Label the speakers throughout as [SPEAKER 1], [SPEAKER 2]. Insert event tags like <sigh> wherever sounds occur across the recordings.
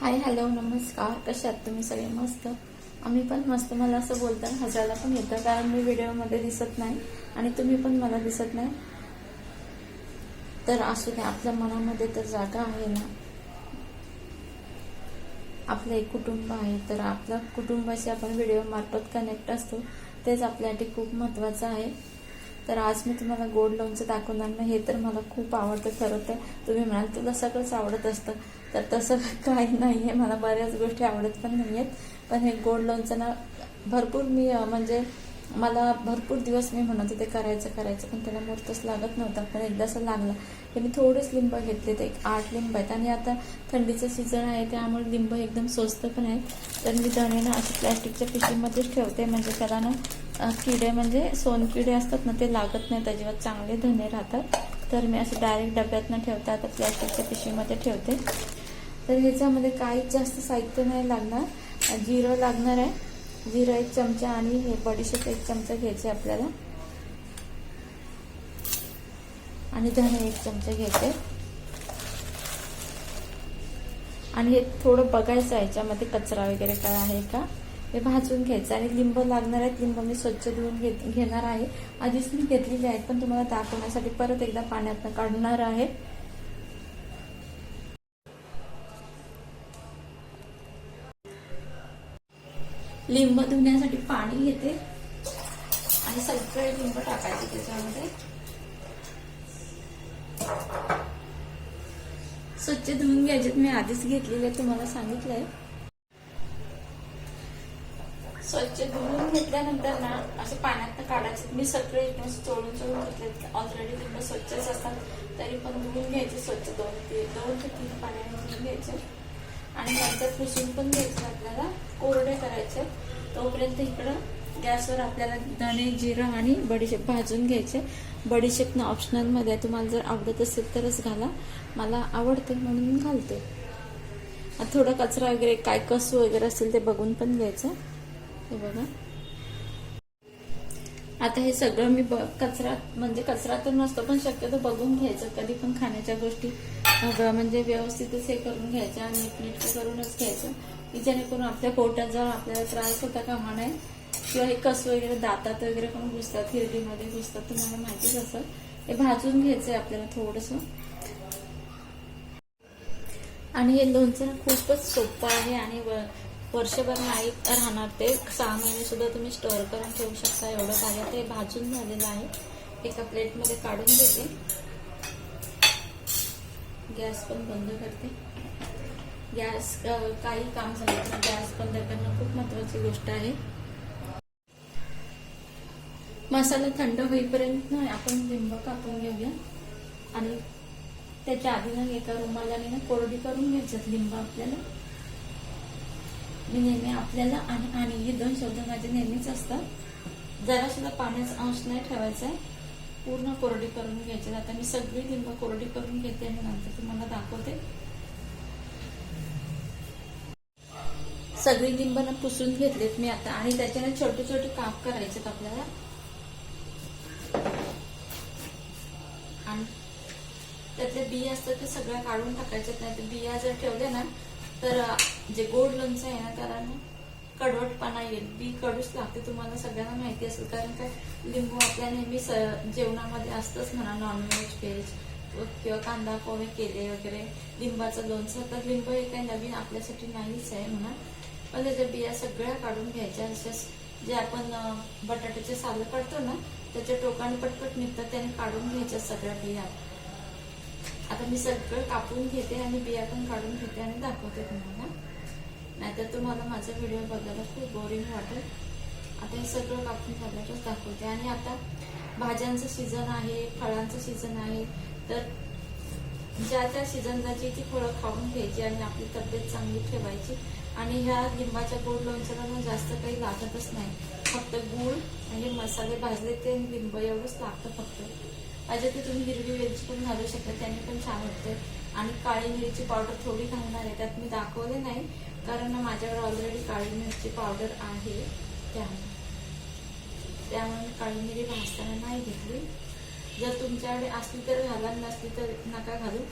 [SPEAKER 1] Hi hello नमस्कार. कशात आहात तुम्ही? सगळे मस्त? आम्ही पण मस्त. मला असं बोलताना हसायला पण येतं कारण मी व्हिडिओमध्ये दिसत नाही आणि तुम्ही पण मला दिसत नाही. तर असू द्या आपल्या मनामध्ये तर जागा आहे ना. आपलं एक कुटुंब आहे तर आपल्या कुटुंबाशी आपण व्हिडिओ मार्फत कनेक्ट असतो. तेच आपल्यासाठी खूप महत्त्वाचं आहे. तर आज मी तुम्हाला गोड लोणचं दाखवणार नाही हे तर मला खूप आवडतं. खरं तर तुम्ही म्हणाल तुला सगळंच आवडत असतं. तर तसं <laughs> काही नाही आहे मला बऱ्याच गोष्टी आवडत पण नाही आहेत पण हे गोड लोणचं ना भरपूर मी म्हणजे मला भरपूर दिवस मी म्हणत होते करायचं करायचं पण त्याला मुहूर्तच लागत नव्हता. पण एकदा असं लागला तर मी थोडेच लिंब घेतले ते एक आठ लिंब आहेत. आणि आता थंडीचं सीझन आहे त्यामुळे लिंब एकदम स्वस्त पण आहेत. तर मी धणे ना प्लॅस्टिकच्या पिशवीमध्येच ठेवते. म्हणजे त्याला ना किडे म्हणजे सोनकिडे असतात ना ते लागत नाहीत अजिबात. चांगले धने राहतात. तर मी असं डायरेक्ट डब्यात न ठेवता. आता प्लॅस्टिकच्या पिशवीमध्ये ठेवते. तर ह्याच्यामध्ये काहीच जास्त साहित्य नाही लागणार. जिरं लागणार आहे. जिरं एक चमचा आणि हे बडीशेप एक चमचा घ्यायचे आपल्याला. आणि धने एक चमचा घ्यायचे. आणि हे थोडं बघायचं याच्यामध्ये कचरा वगैरे काय आहे का? हे भाजून घ्यायचं आणि लिंब लागणार आहेत. लिंब मी स्वच्छ धुवून घेत घेणार आहे. आधीच मी घेतलेले आहेत पण तुम्हाला दाखवण्यासाठी परत एकदा पाण्यात काढणार आहे. लिंब धुण्यासाठी पाणी घेते. आणि सगळे लिंब टाकायचे त्याच्यामध्ये. स्वच्छ धुवून घ्यायचे मी आधीच घेतलेले तुम्हाला सांगितलंय स्वच्छ धुवून घेतल्यानंतर ना असे पाण्यात काढायचे मी सगळे एकदम चोळून चोळून घेतले ऑलरेडी लिंब स्वच्छच असतात. तरी पण धुवून घ्यायचे स्वच्छ दोन ते दोन ते तीन पाण्याने धुवून घ्यायचे. आणि नंतर पुसून पण घ्यायचं आपल्याला. कोरडे करायचे. तोपर्यंत इकडं गॅसवर आपल्याला धणे जिरं आणि बडीशेप भाजून घ्यायचे. बडीशेप ना ऑप्शनलमध्ये आहे. तुम्हाला जर आवडत असेल तरच घाला. मला आवडते म्हणून घालते थोडा कचरा वगैरे काय कसू वगैरे असेल ते बघून पण घ्यायचं. हे बघा. आता हे सगळं मी कचरा म्हणजे कचरा तर नसतो पण शक्यतो बघून घ्यायचं. कधी पण खाण्याच्या गोष्टी म्हणजे व्यवस्थितच हे करून घ्यायचं आणि नीट करूनच घ्यायचं की जेणेकरून आपल्या पोटात जाऊन आपल्याला त्रास होता कामा नये किंवा हे कस वगैरे दातात वगैरे पण घुसतात हिरडीमध्ये घुसतात तुम्हाला माहितीच असेल. हे भाजून घ्यायचंय आपल्याला थोडंसं. आणि हे लोणचं खूपच सोपं आहे आणि वर्षभर नाही राहणार. ते सहा महिने सुद्धा तुम्ही स्टोअर करून ठेवू शकता. एवढं काय ते भाजून झालेलं आहे. एका प्लेटमध्ये काढून देते गॅस पण बंद करते. गॅस काही काम झालं तर गॅस बंद करणं खूप महत्वाची गोष्ट आहे. मसाला थंड होईपर्यंत ना आपण लिंब कापून घेऊया. आणि त्याच्या आधी ना एका रुमाला ना कोरडी करून घ्यायच्यात लिंब आपल्याला. मी नेहमी आपल्याला आणि आणि हे दोन शब्द माझे नेहमीच असतात. जरा सुद्धा पाण्याचा अंश नाही ठेवायचा आहे. पूर्ण कोरडी करून घ्यायची. आता मी सगळी लिंब कोरडी करून घेते आणि नंतर तुम्हाला दाखवते. सगळी लिंब पुसून घेतलेत मी आता. आणि त्याच्याने छोटे छोटे काप करायचेत आपल्याला. आणि त्यातले बिया असतात ते सगळ्या काढून टाकायचे. नाही तर बिया जर ठेवले ना तर जे गोड लोणचं आहे ना त्याला ना कडवटपणा येईल. बी कडूच लागते तुम्हाला सगळ्यांना माहिती असेल. कारण काय लिंबू आपल्या नेहमी स- जेवणामध्ये असतंच म्हणा नॉनव्हेज व्हेज किंवा कांदा पोहे केले वगैरे लिंबाचं लोणचं. तर लिंबू हे काही नवीन आपल्यासाठी नाहीच आहे म्हणा. पण त्याच्या बिया सगळ्या काढून घ्यायच्या. जसं जे आपण बटाट्याचे सालं काढतो ना त्याच्या टोकाने पटपट निघतात त्याने काढून घ्यायच्या सगळ्या बिया. आता मी सगळं कापून घेते आणि बिया पण काढून घेते आणि दाखवते तुम्हाला. नाहीतर तुम्हाला माझा व्हिडिओ बघायला खूप बोरिंग वाटेल. आता हे सगळं कापून झाल्यावरच दाखवते. आणि आता भाज्यांचं सीझन आहे फळांचं सीझन आहे. तर ज्या त्या सीझनला जी ती फळं खाऊन घ्यायची आणि आपली तब्येत चांगली ठेवायची आणि ह्या लिंबाच्या गोड लोणच्याला जास्त काही लागतच नाही. फक्त गूळ म्हणजे मसाले भाजले ते लिंब एवढंच लागतं फक्त. पाहिजे तर तुम्ही हिरवी वेलची पण घालू शकता त्याने पण छान होते. आणि काळी मिरची पावडर थोडी घालणार आहे त्यात मी दाखवले नाही कारण माझ्याकडे ऑलरेडी काळी मिरची पावडर आहे. त्यामुळे त्यामुळे मी काळी मिरी भाजताना नाही घेतली. जर तुमच्याकडे असली तर घाला नसली तर नका घालू.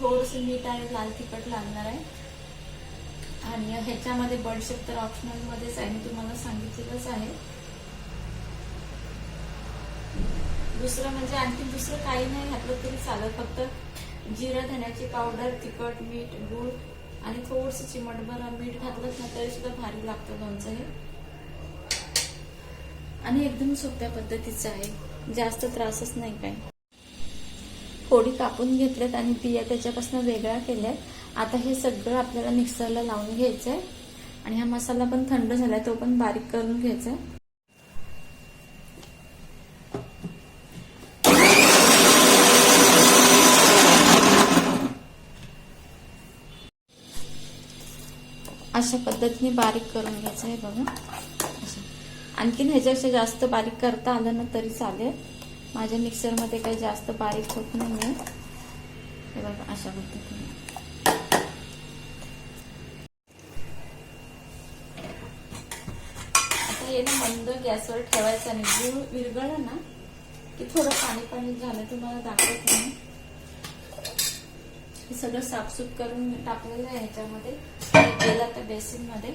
[SPEAKER 1] थोडंसं मीठ आणि लाल तिखट लागणार आहे. आणि ह्याच्यामध्ये बडशेप तर ऑप्शनलमध्येच आहे मी तुम्हाला सांगितलेलंच आहे. दुसरं म्हणजे आणखी दुसरं काही नाही घातलं तरी चालत फक्त जिरं धण्याची पावडर तिखट मीठ गूळ आणि थोडस चिमटभर मीठ घातलं ना तरी सुद्धा भारी लागतं लोणचं हे. आणि एकदम सोप्या पद्धतीचं आहे. जास्त त्रासच नाही काय. फोडी कापून घेतल्यात आणि बिया त्याच्यापासून वेगळ्या केल्यात. आता हे सगळं आपल्याला मिक्सरला लावून घ्यायचं आहे आणि हा मसाला पण थंड झालाय तो पण बारीक करून घ्यायचा आहे अशा पद्धतीने बारीक करून घ्यायचं आहे बघा. असं. आणखीन ह्याच्यापेक्षा जास्त बारीक करता आलं ना तरी चालेल. माझ्या मिक्सरमध्ये काही जास्त बारीक होत नाहीये. हे बघा अशा पद्धतीने. आता हे ना मंद गॅसवर ठेवायचं नाही गुळ विरघळलं ना की थोडं पाणी पाणी झालं तुम्हाला दाखवत नाही. हे सगळं साफसूफ करून टाकलेलं आहे ह्याच्यामध्ये. गेला त्या बेसिनमध्ये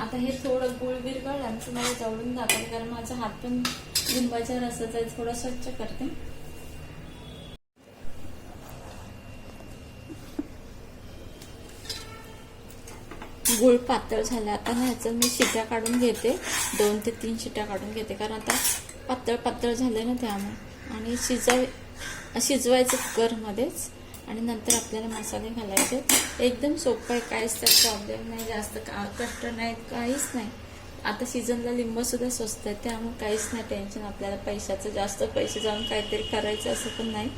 [SPEAKER 1] आता हे थोडं गुळ बिरगळ आणि तुम्हाला जवळून दाखवते कारण माझा हात पण लिंबाच्या रसाचा थोडं स्वच्छ करते. गुळ पातळ झाला. आता ह्याचं मी शिट्या काढून घेते. दोन ते तीन शिट्या काढून घेते कारण आता पातळ पातळ झाले ना त्यामुळे. आणि शिजाय शिजवायचं कुकरमध्येच. आणि नंतर आपल्याला मसाले घालायचे. एकदम सोपं आहे काहीच तर प्रॉब्लेम नाही जास्त का कष्ट नाहीत काहीच नाही. आता सीझनला लिंबसुद्धा स्वस्त आहे त्यामुळे काहीच नाही टेन्शन आपल्याला. पैशाचं जास्त पैसे जाऊन काहीतरी करायचं असं पण नाही.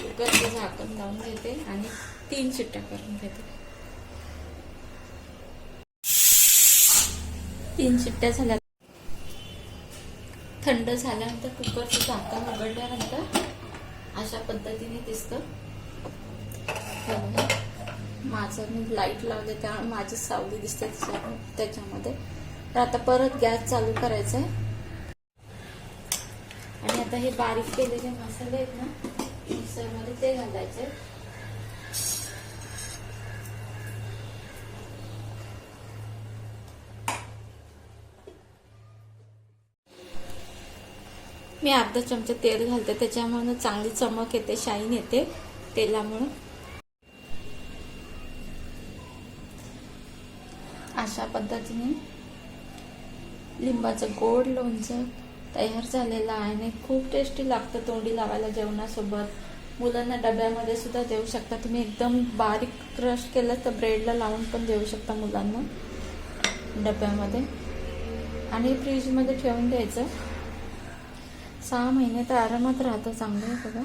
[SPEAKER 1] कुकरचं झाकण लावून घेते आणि तीन शिट्ट्या करून घेते. तीन शिट्ट्या झाल्या थंड झाल्यानंतर कुकरचं झाकण उघडल्यानंतर अशा पद्धतीने दिसतं. माझं मी लाइट लावले त्यामुळे माझी सावली दिसते त्याच्या त्याच्यामध्ये. तर आता परत गॅस चालू करायचा आहे आणि आता हे बारीक केलेले मसाले आहेत ना मिक्सरमध्ये ते घालायचे. मी अर्धा चमचा तेल घालते त्याच्यामुळे चांगली चमक येते शाईन येते तेलामुळे. अशा पद्धतीने लिंबाचं गोड लोणचं तयार झालेलं आहे आणि खूप टेस्टी लागतं तोंडी लावायला जेवणासोबत. मुलांना डब्यामध्ये सुद्धा देऊ शकता. तुम्ही एकदम बारीक क्रश केलं तर ब्रेडला लावून पण देऊ शकता मुलांना डब्यामध्ये. आणि फ्रीजमध्ये ठेवून द्यायचं. सहा महिने तर आरामात राहतो चांगलं आहे बघा.